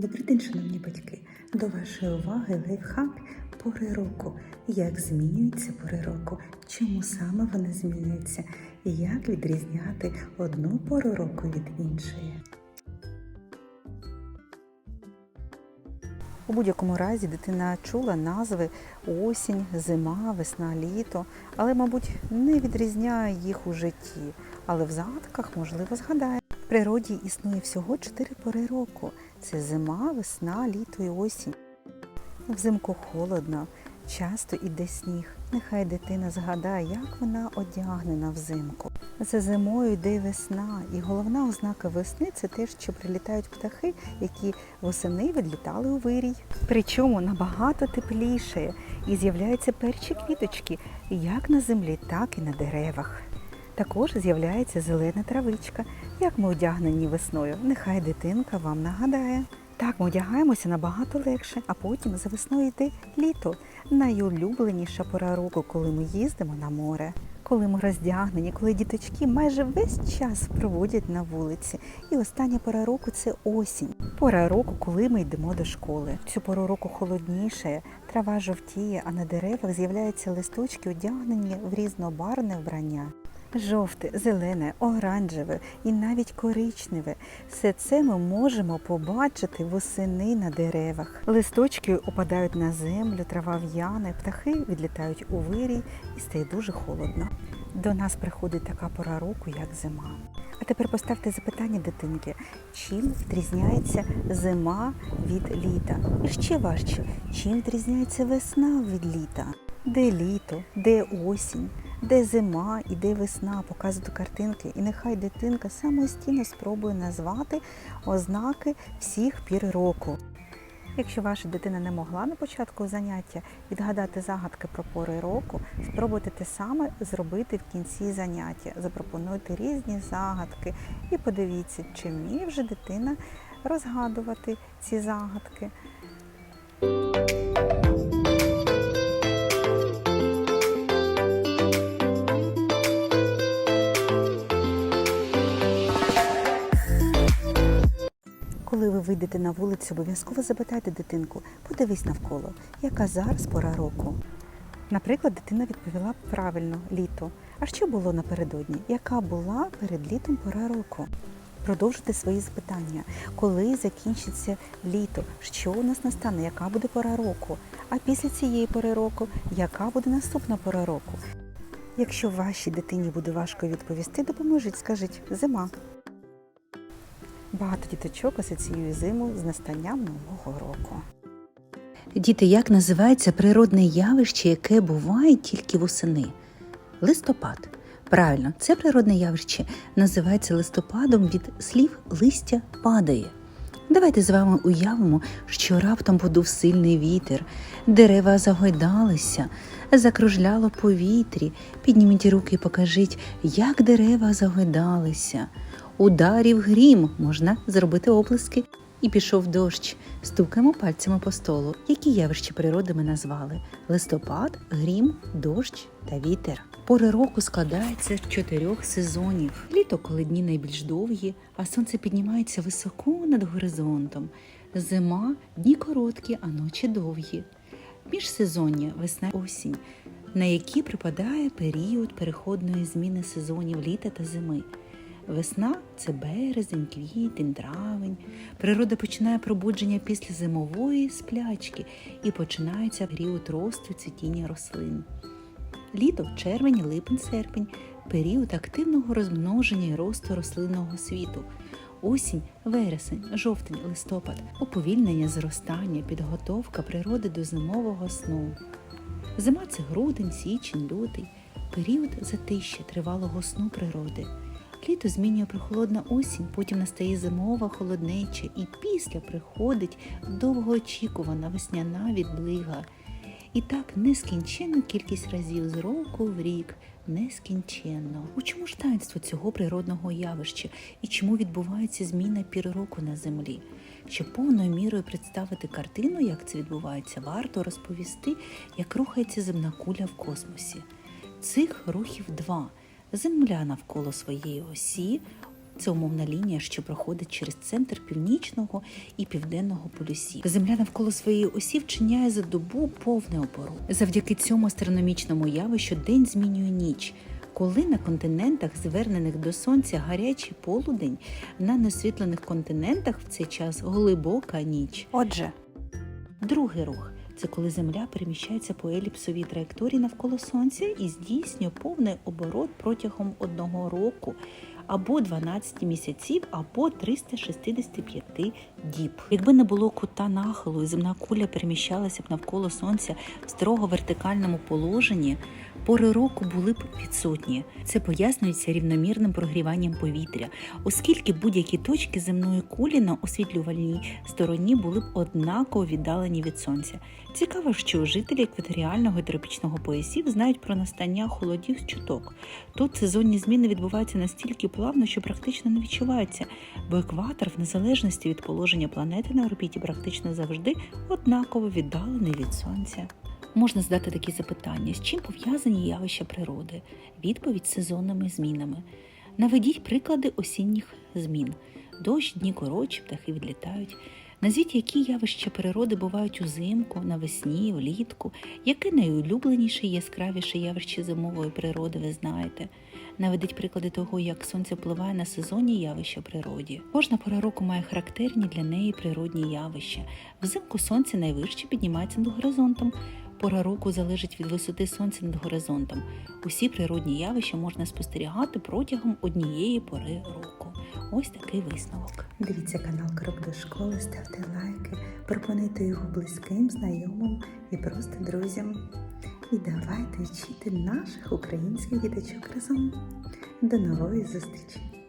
Добрий день, шановні батьки! До вашої уваги лайфхак пори року. Як змінюються пори року, чому саме вони змінюються, і як відрізняти одну пору року від іншої. У будь-якому разі дитина чула назви осінь, зима, весна, літо, але, мабуть, не відрізняє їх у житті, але в загадках, можливо, згадає. Природі існує всього чотири пори року: це зима, весна, літо і осінь. Взимку холодно, часто іде сніг. Нехай дитина згадає, як вона одягнена взимку. За зимою йде весна, і головна ознака весни це те, що прилітають птахи, які восени відлітали у вирій. Причому набагато тепліше і з'являються перші квіточки, як на землі, так і на деревах. Також з'являється зелена травичка. Як ми одягнені весною, нехай дитинка вам нагадає. Так ми одягаємося набагато легше, а потім за весною йде літо. Найулюбленіша пора року, коли ми їздимо на море. Коли ми роздягнені, коли діточки майже весь час проводять на вулиці. І остання пора року це осінь. Пора року, коли ми йдемо до школи. Цю пору року холодніше, трава жовтіє, а на деревах з'являються листочки, одягнені в різнобарне вбрання. Жовте, зелене, оранжеве і навіть коричневе. Все це ми можемо побачити восени на деревах. Листочки опадають на землю, трава в'яне, птахи відлітають у вирій і стає дуже холодно. До нас приходить така пора року, як зима. А тепер поставте запитання дитинки, чим відрізняється зима від літа? І ще важче, чим відрізняється весна від літа? Де літо, де осінь? Де зима і де весна, показувати картинки. І нехай дитинка самостійно спробує назвати ознаки всіх пір року. Якщо ваша дитина не могла на початку заняття відгадати загадки про пори року, спробуйте те саме зробити в кінці заняття. Запропонуйте різні загадки і подивіться, чи вміє вже дитина розгадувати ці загадки. Вийдете на вулицю, обов'язково запитайте дитинку, подивись навколо, яка зараз пора року. Наприклад, дитина відповіла правильно літо. А що було напередодні? Яка була перед літом пора року? Продовжуйте свої запитання. Коли закінчиться літо? Що у нас настане? Яка буде пора року? А після цієї пори року, яка буде наступна пора року? Якщо вашій дитині буде важко відповісти, допоможіть, скажіть зима. Багато діточок асоціює зиму з настанням нового року. Діти, як називається природне явище, яке буває тільки восени? Листопад. Правильно, це природне явище називається листопадом від слів листя падає. Давайте з вами уявимо, що раптом подув сильний вітер, дерева загойдалися, закружляло повітрі. Підніміть руки і покажіть, як дерева загойдалися. Ударів грім можна зробити оплески. І пішов дощ. Стукаємо пальцями по столу. Які явища природи ми назвали: листопад, грім, дощ та вітер. Пори року складаються з чотирьох сезонів. Літо, коли дні найбільш довгі, а сонце піднімається високо над горизонтом. Зима дні короткі, а ночі довгі. Міжсезоння весна осінь, на які припадає період переходної зміни сезонів літа та зими. Весна це березень, квітень, травень. Природа починає пробудження після зимової сплячки і починається період росту цвітіння рослин. Літо червень, липень, серпень період активного розмноження і росту рослинного світу. Осінь, вересень, жовтень, листопад, уповільнення зростання, підготовка природи до зимового сну. Зима це грудень, січень, лютий, період затища тривалого сну природи. Літо змінює прохолодна осінь, потім настає зимова холоднеча, і після приходить довгоочікувана весняна відлига. І так нескінченну кількість разів з року в рік, нескінченно. У чому ж таїнство цього природного явища і чому відбувається зміна пір року на землі? Щоб повною мірою представити картину, як це відбувається, варто розповісти, як рухається земна куля в космосі. Цих рухів два. Земля навколо своєї осі Це умовна лінія, що проходить через центр північного і південного полюсів. Земля навколо своєї осі вчиняє за добу повний оборот. Завдяки цьому астрономічному явищу день змінює ніч. Коли на континентах, звернених до сонця, гарячий полудень, на неосвітлених континентах в цей час глибока ніч. Отже, Другий рух це коли Земля переміщається по еліпсовій траєкторії навколо Сонця і здійснює повний оборот протягом одного року або 12 місяців, або 365 діб. Якби не було кута нахилу і земна куля переміщалася б навколо Сонця в строго вертикальному положенні, пори року були б відсутні. Це пояснюється рівномірним прогріванням повітря, оскільки будь-які точки земної кулі на освітлювальній стороні були б однаково віддалені від сонця. Цікаво, що жителі екваторіального і тропічного поясів знають про настання холодів з чуток. Тут сезонні зміни відбуваються настільки плавно, що практично не відчуваються, бо екватор, в незалежності від положення планети на орбіті, практично завжди однаково віддалений від сонця. Можна задати такі запитання: з чим пов'язані явища природи? Відповідь сезонними змінами. Наведіть приклади осінніх змін. Дощ, дні коротші, птахи відлітають. Назвіть, які явища природи бувають узимку, навесні, влітку, яке найулюбленіше яскравіше явище зимової природи ви знаєте. Наведіть приклади того, як сонце впливає на сезонні явища природі. Кожна пора року має характерні для неї природні явища. Взимку сонце найвище піднімається над горизонтом. Пора року залежить від висоти сонця над горизонтом. Усі природні явища можна спостерігати протягом однієї пори року. Ось такий висновок. дивіться канал Крок до школи, ставте лайки, пропонуйте його близьким, знайомим і просто друзям. І давайте вчити наших українських діточок разом. До нової зустрічі!